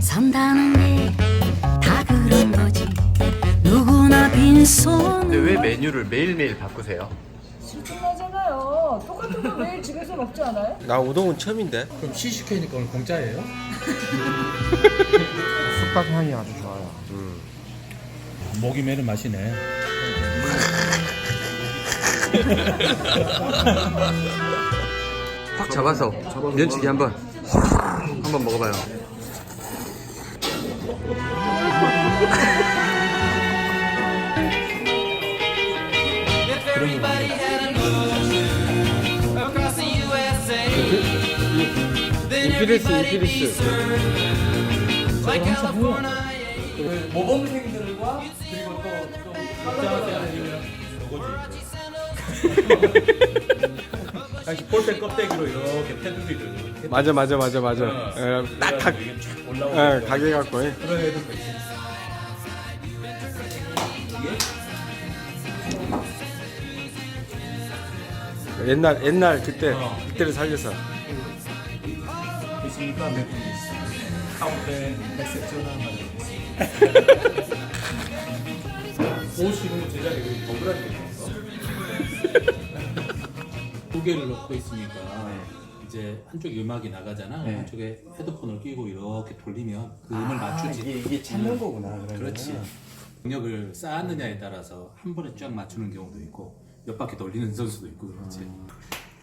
산다는 게 다 그런 거지 누구나 빈손 근데 왜 메뉴를 매일매일 바꾸세요? 실증나잖아요. 똑같은 거 매일 집에서 먹지 않아요? 나 우동은 처음인데. 그럼 시식회니까 오늘 공짜예요? 쑥갓 향이 아주 좋아요. 목이 매는 맛이네. 확 잡아서 면치기 한번 한번 먹어봐요. 이피리스, 이피리스. 모범생들과 그리고 또좀 입장하지 않으면 요거지. 당시 볼펜 껍데기로 이렇게 테두리를 맞아, 맞아, 맞아, 맞아. 예, 딱 각, 이게 쫙 올라오고 예, 가게 갖고. 예. 그런 애들도 있어. 옛날, 옛날 그때, 그때를 살려서. 있으니까 몇 분이 있어. 카운터에 백색 전화 한번 옷 입으면 제자리에 두 개를 넣고 있으니까 이제 한쪽에 음악이 나가잖아. 한쪽에 헤드폰을 끼고 이렇게 돌리면 그 음을 맞추지. 이게, 이게 찾는 거구나. 그러면. 그렇지. 능력을 쌓았느냐에 따라서 한 번에 쫙 맞추는 경우도 있고 몇 바퀴 돌리는 선수도 있고 그렇지.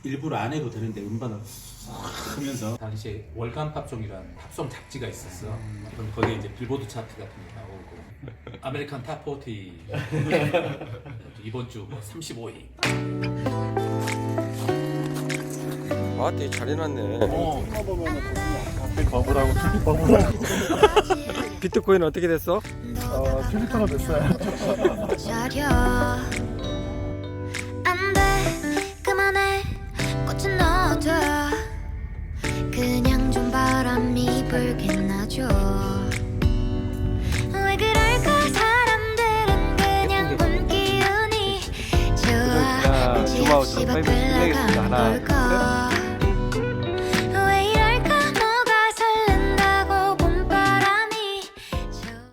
일부러 안 해도 되는데 음반을 싹 하면서 당시에 월간 팝송이라는 팝송 잡지가 있었어. 그럼 거기에 이제 빌보드 차트 같은 게 나오고 아메리칸 탑40 이번 주 뭐 35위. 아, 되게 잘 해놨네. 비트코인 어떻게 됐어? 자려. 안돼. 그만해. 꽃은 넣어둬 그냥 좀 바람이 불게 놔줘. 왜 그럴까? 사람들은 그냥 본 기운이 좋아. 자, 끝이 주마우 없이 좀 밖을. 나가 하나, 볼 걸.